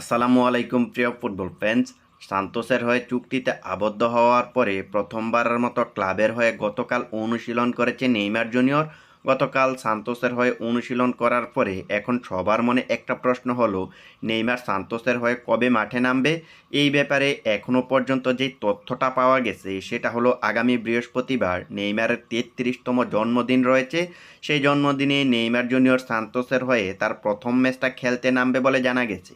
আসসালামু আলাইকুম, প্রিয় ফুটবল ফ্যান্স সান্তোসের হয়ে চুক্তিতে আবদ্ধ হওয়ার পরে প্রথমবারের মতো ক্লাবের হয়ে গতকাল অনুশীলন করেছে নেইমার জুনিয়র। গতকাল সান্তোসের হয়ে অনুশীলন করার পরে এখন সবার মনে একটা প্রশ্ন হলো, নেইমার সান্তোসের হয়ে কবে মাঠে নামবে? এই ব্যাপারে এখনও পর্যন্ত যে তথ্যটা পাওয়া গেছে, সেটা হলো আগামী বৃহস্পতিবার নেইমারের তেত্রিশতম জন্মদিন রয়েছে। সেই জন্মদিনে নেইমার জুনিয়র সান্তোসের হয়ে তার প্রথম ম্যাচটা খেলতে নামবে বলে জানা গেছে।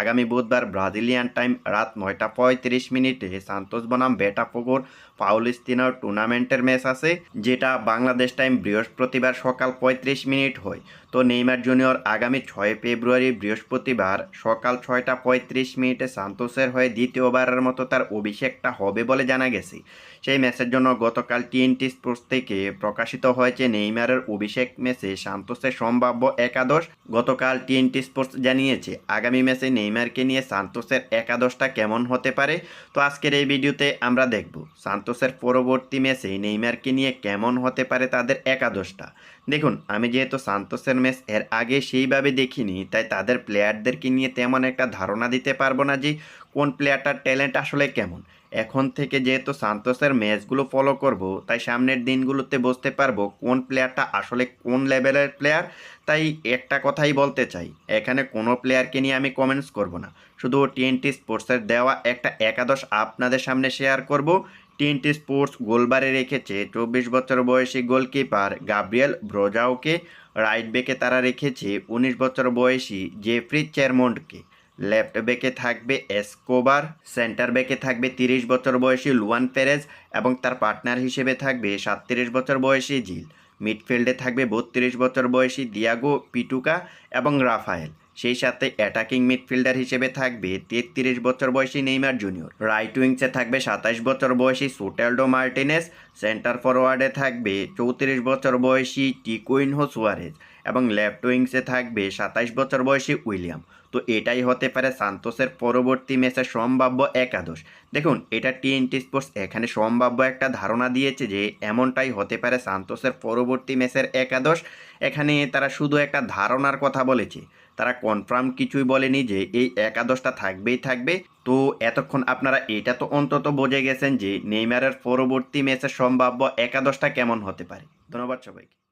আগামী বুধবার ব্রাজিলিয়ান টাইম রাত নয়টা পঁয়ত্রিশ মিনিটে সান্তোস বনাম বেটাপোগোর পাউলিস্তিনার টুর্নামেন্টের ম্যাচ আছে, যেটা বাংলাদেশ টাইম বৃহস্পতিবার সকাল পঁয়ত্রিশ মিনিট হয়। তো নেইমার জুনিয়র আগামী ছয় ফেব্রুয়ারি বৃহস্পতিবার সকাল ছয়টা পঁয়ত্রিশ মিনিটে সান্তোসের হয়ে দ্বিতীয়বারের মতো তার অভিষেকটা হবে বলে জানা গেছে। সেই ম্যাচের জন্য গতকাল টিএনটি স্পোর্টস থেকে প্রকাশিত হয়েছে নেইমারের অভিষেক ম্যাচে সান্তোসের সম্ভাব্য একাদশ। গতকাল টিএনটি স্পোর্টস জানিয়েছে, আগামী ম্যাচে নেইমারকে নিয়ে সান্তোসের একাদশটা কেমন হতে পারে? তো আজকের এই ভিডিওতে আমরা দেখব সান্তোসের পরবর্তী ম্যাচে নেইমারকে নিয়ে কেমন হতে পারে তাদের একাদশটা। দেখুন, আমি যেহেতু সান্তোসের ম্যাচ এর আগে সেইভাবে দেখিনি, তাই তাদের প্লেয়ারদেরকে নিয়ে তেমন একটা ধারণা দিতে পারব না যে কোন প্লেয়ারটার ট্যালেন্ট আসলে কেমন? এখন থেকে যেহেতু সান্তোসের ম্যাচগুলো ফলো করব, তাই সামনের দিনগুলোতে বুঝতে পারব কোন প্লেয়ারটা আসলে কোন লেভেলের প্লেয়ার তাই একটা কথাই বলতে চাই, এখানে কোনো প্লেয়ারকে নিয়ে আমি কমেন্টস করব না। শুধু টিএনটি স্পোর্টসের দেওয়া একটা একাদশ আপনাদের সামনে শেয়ার করব। টিএনটি স্পোর্টস গোলবারে রেখেছে চব্বিশ বছর বয়সী গোলকিপার গাব্রিয়েল ব্রোজাওকে রাইট ব্যাকে তারা রেখেছে উনিশ বছর বয়সী জেফ্রি চেয়ারমন্ডকে লেফট ব্যাকে থাকবে এসকোবার, সেন্টার ব্যাকে থাকবে তিরিশ বছর বয়সী লুয়ান পেরেজ এবং তার পার্টনার হিসেবে থাকবে সাতত্রিশ বছর বয়সী জিল। মিডফিল্ডে থাকবে বত্রিশ বছর বয়সী দিয়াগো পিটুকা এবং রাফায়েল। সেই সাথে অ্যাটাকিং মিডফিল্ডার হিসেবে থাকবে তেত্রিশ বছর বয়সী নেইমার জুনিয়র। রাইট উইংসে থাকবে সাতাশ বছর বয়সী সোটেলডো মার্টিনেস। সেন্টার ফরওয়ার্ডে থাকবে চৌত্রিশ বছর বয়সী টিকুইনহো সুয়ারেজ। এবং লেফট উইংসে থাকবে সাতাইশ বছর বয়সী উইলিয়াম। তো এটাই হতে পারে সান্তোসের পরবর্তী ম্যাচের সম্ভাব্য একাদশ। দেখুন, এটা টিএনটি স্পোর্টস এখানে সম্ভাব্য একটা ধারণা দিয়েছে যে এমনটাই হতে পারে সান্তোসের পরবর্তী ম্যাচের একাদশ। এখানে তারা শুধু একটা ধারণার কথা বলেছে। তারা কনফার্ম কিছুই বলেনি যে এই একাদশটা থাকবেই থাকবে। তো এতক্ষণ আপনারা এটা তো অন্তত বুঝে গেছেন যে নেইমারের পরবর্তী ম্যাচের সম্ভাব্য একাদশটা কেমন হতে পারে। ধন্যবাদ সবাইকে।